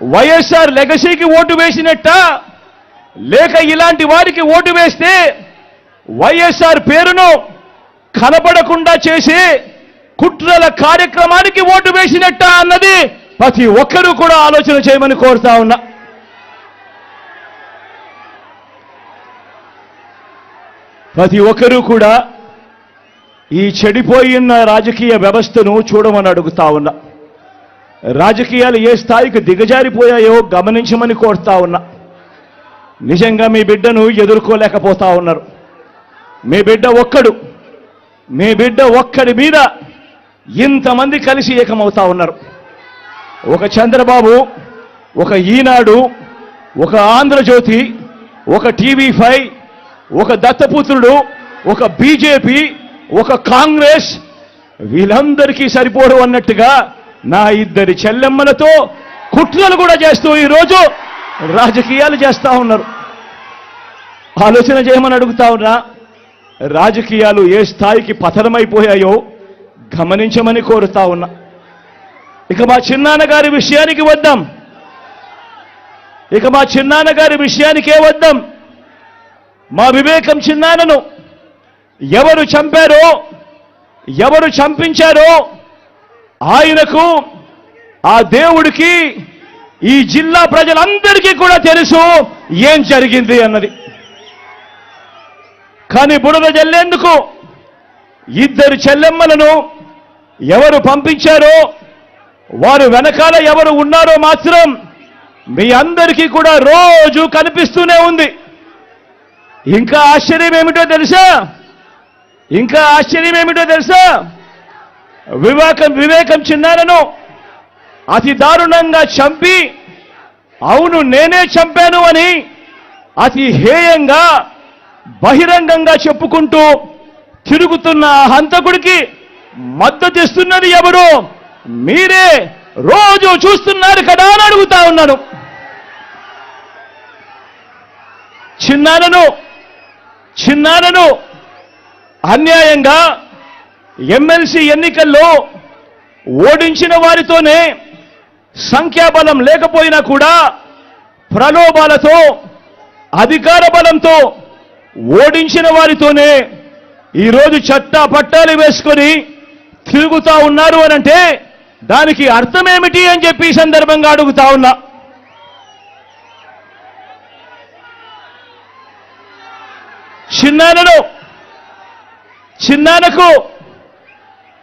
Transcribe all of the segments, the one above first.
YSR లెగసీకి vote వేసినట్ట? లేక ఇలాంటి వారికి ఓటు వేస్తే వైఎస్ఆర్ పేరును కనపడకుండా చేసే కుట్రల కార్యక్రమానికి ఓటు వేసినట్ట అన్నది ప్రతి ఒక్కరూ కూడా ఆలోచన చేయమని కోరుతా ఉన్నా. ప్రతి ఒక్కరూ కూడా ఈ చెడిపోయిన రాజకీయ వ్యవస్థను చూడమని అడుగుతా ఉన్నా. రాజకీయాలు ఏ స్థాయికి దిగజారిపోయాయో గమనించమని కోరుతా ఉన్నా. నిజంగా మీ బిడ్డను ఎదుర్కోలేకపోతా ఉన్నారు. మీ బిడ్డ ఒక్కడు మీ బిడ్డ ఒక్కడి మీద ఇంతమంది కలిసి ఏకమవుతా ఉన్నారు. ఒక చంద్రబాబు ఒక ఈనాడు ఒక ఆంధ్రజ్యోతి ఒక టీవీ ఫైవ్ ఒక దత్తపుత్రుడు ఒక బీజేపీ ఒక కాంగ్రెస్ వీళ్ళందరికీ సరిపోడు అన్నట్టుగా నా ఇద్దరి చెల్లెమ్మలతో కుట్రలు కూడా చేస్తూ ఈరోజు రాజకీయాలు చేస్తా ఉన్నారు. ఆలోచన చేయమని అడుగుతా ఉన్నా రాజకీయాలు ఏ స్థాయికి పతనమైపోయాయో గమనించమని కోరుతా ఉన్నా. ఇక మా చిన్నాన్నగారి విషయానికి వద్దాం. ఇక మా చిన్నాన్నగారి విషయానికే వద్దాం. మా వివేకం చిన్నాన్నను ఎవరు చంపారో ఎవరు చంపించారో ఆయనకు ఆ దేవుడికి ఈ జిల్లా ప్రజలందరికీ కూడా తెలుసు ఏం జరిగింది అన్నది. కానీ బుడద చెల్లేందుకు ఇద్దరు చెల్లెమ్మలను ఎవరు పంపించారో వారు వెనకాల ఎవరు ఉన్నారో మాత్రం మీ అందరికీ కూడా రోజు కనిపిస్తూనే ఉంది. ఇంకా ఆశ్చర్యం ఏమిటో తెలుసా? ఇంకా ఆశ్చర్యం ఏమిటో తెలుసా? వివేకం వివేకం చిన్నారను అతి దారుణంగా చంపి అవును నేనే చంపాను అని అతి హేయంగా బహిరంగంగా చెప్పుకుంటూ తిరుగుతున్న హంతకుడికి మద్దతిస్తున్నది ఎవరు? మీరే. రోజు చూస్తున్నారు కదా అని అడుగుతా ఉన్నాను. చిన్నారను చిన్నారను అన్యాయంగా ఎమ్మెల్సీ ఎన్నికల్లో ఓడించిన వారితోనే సంఖ్యాబలం లేకపోయినా కూడా ప్రలోభాలతో అధికార బలంతో ఓడించిన వారితోనే ఈరోజు చట్టా పట్టాలు వేసుకొని తిరుగుతా ఉన్నారు అనంటే దానికి అర్థమేమిటి అని చెప్పి ఈ సందర్భంగా అడుగుతా ఉన్నా. చిన్నానను చిన్నానకు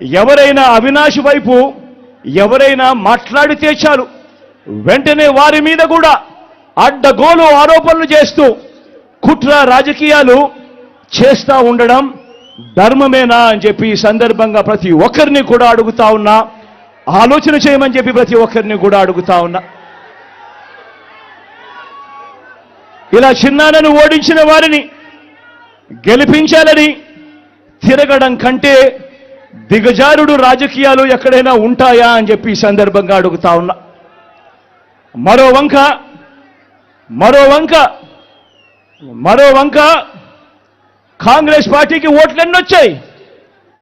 ఎవరైనా అవినాష్ వైపు ఎవరైనా మాట్లాడితే చాలు. వెంటనే వారి మీద కూడా అడ్డగోలు ఆరోపణలు చేస్తూ కుట్ర రాజకీయాలు చేస్తూ ఉండడం ధర్మమేనా అని చెప్పి ఈ సందర్భంగా ప్రతి ఒక్కరిని కూడా అడుగుతా ఉన్నా. ఆలోచన చేయమని చెప్పి ప్రతి ఒక్కరిని కూడా అడుగుతా ఉన్నా. ఇలా చిన్నానను ఓడించిన వారిని గెలిపించాలని తిరగడం కంటే దిగజారుడు రాజకీయాలు ఎక్కడైనా ఉంటాయా అని చెప్పి ఈ సందర్భంగా అడుగుతా ఉన్నా. మరో వంక మరో వంక మరో వంక. కాంగ్రెస్ పార్టీకి ఓట్లన్నీ వచ్చాయి.